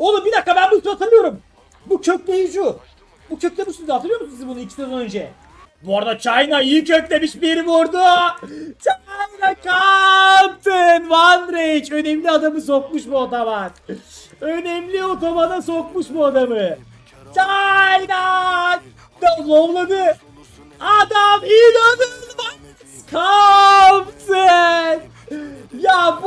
Oğlum bir dakika ben bunu hatırlıyorum. Bu kökleyici. Bu köklemişsiniz hatırlıyor musunuz bunu iki sezon önce? Bu arada China iyi köklemiş bir vurdu. China Captain Van Rage önemli adamı sokmuş bu otoban. Önemli otobana sokmuş bu adamı. China Lovladı. Adam inanılmaz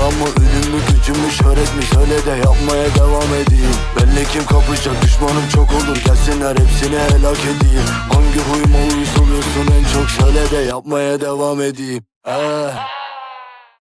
Param mı ölüm mü gücüm mü şöhret mi? Söyle de yapmaya devam edeyim. Belli kim kapışacak düşmanım çok olur. Gelsinler hepsini helak edeyim. Hangi huyuma uyuz en çok? Söyle de yapmaya devam edeyim. Eh.